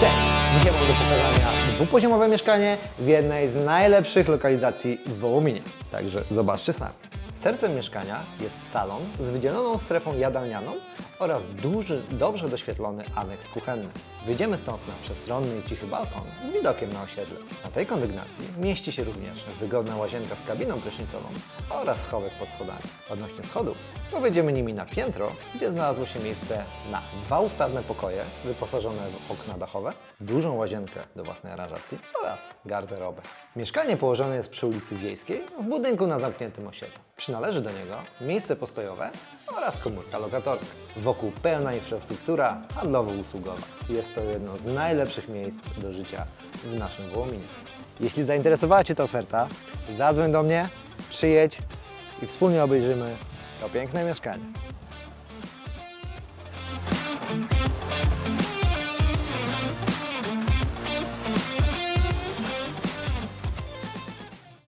Cześć! Dzisiaj mam do pokazania dwupoziomowe mieszkanie w jednej z najlepszych lokalizacji w Wołominie. Także zobaczcie sami. Sercem mieszkania jest salon z wydzieloną strefą jadalnianą oraz duży, dobrze doświetlony aneks kuchenny. Wyjdziemy stąd na przestronny i cichy balkon z widokiem na osiedle. Na tej kondygnacji mieści się również wygodna łazienka z kabiną prysznicową oraz schowek pod schodami. Odnośnie schodów, to wejdziemy nimi na piętro, gdzie znalazło się miejsce na dwa ustawne pokoje wyposażone w okna dachowe, dużą łazienkę do własnej aranżacji oraz garderobę. Mieszkanie położone jest przy ulicy Wiejskiej w budynku na zamkniętym osiedlu. Przynależy do niego miejsce postojowe oraz komórka lokatorska. Wokół pełna infrastruktura handlowo-usługowa. Jest to jedno z najlepszych miejsc do życia w naszym Wołominie. Jeśli zainteresowała Cię ta oferta, zadzwoń do mnie, przyjedź i wspólnie obejrzymy to piękne mieszkanie.